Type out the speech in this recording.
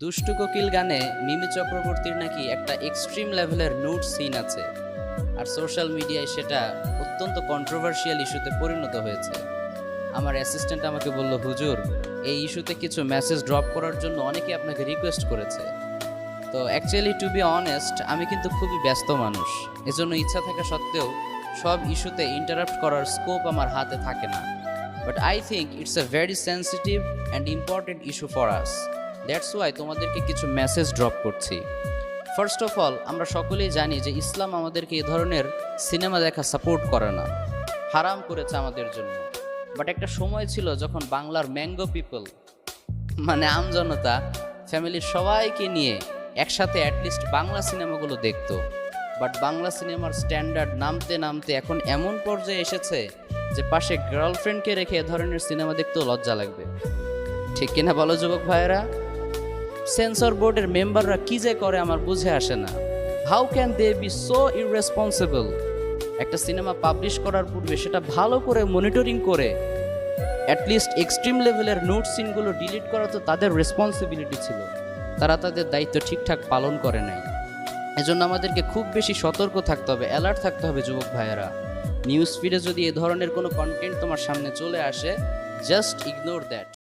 দুষ্টু কোকিল গানে মিমি চক্রবর্তীর নাকি একটা এক্সট্রিম লেভেলের নোট সিন আছে। আর সোশ্যাল মিডিয়ায় সেটা অত্যন্ত কন্ট্রোভার্সিয়াল ইস্যুতে পরিণত হয়েছে। আমার অ্যাসিস্ট্যান্ট আমাকে বলল, হুজুর, এই ইস্যুতে কিছু মেসেজ ড্রপ করার জন্য অনেকে আপনাকে রিকোয়েস্ট করেছে। তো অ্যাকচুয়ালি টু বি অনেস্ট আমি কিন্তু খুবই ব্যস্ত মানুষ। এজন্য ইচ্ছা থাকা সত্ত্বেও সব ইস্যুতে ইন্টারাপ্ট করার স্কোপ আমার হাতে থাকে না। But I think it's a very sensitive and important issue for us that's why তোমাদেরকে কিছু মেসেজ ড্রপ করছি। ফার্স্ট অফ অল আমরা সকলেই জানি যে ইসলাম আমাদেরকে এই ধরনের সিনেমা দেখা সাপোর্ট করে না। হারাম করেছে আমাদের জন্য। বাট একটা সময় ছিল যখন বাংলার ম্যাঙ্গো পিপল মানে আমজনতা ফ্যামিলির সবাইকে নিয়ে একসাথে অ্যাটলিস্ট বাংলা সিনেমাগুলো দেখতো। বাট বাংলা সিনেমার স্ট্যান্ডার্ড নামতে নামতে এখন এমন পর্যায়ে এসেছে যে পাশে গার্লফ্রেন্ডকে রেখে এ ধরনের সিনেমা দেখতেও লজ্জা লাগবে। ঠিক কিনা বলো যুবক ভাইয়েরা? সেন্সর বোর্ডের মেম্বাররা কি যে করে আমার বুঝে আসে না। How can they be so irresponsible একটা সিনেমা পাবলিশ করার পূর্বে সেটা ভালো করে মনিটরিং করে অ্যাটলিস্ট এক্সট্রিম লেভেলের নোট সিনগুলো ডিলিট করা তো তাদের রেসপন্সিবিলিটি ছিল। তারা তাদের দায়িত্ব ঠিকঠাক পালন করে নাই। এজন্য আমাদেরকে খুব বেশি সতর্ক থাকতে হবে অ্যালার্ট থাকতে হবে যুবক ভাইয়েরা। নিউজ ফিডে যদি এ ধরনের কোনো কন্টেন্ট তোমার সামনে চলে আসে জাস্ট ইগনোর দ্যাট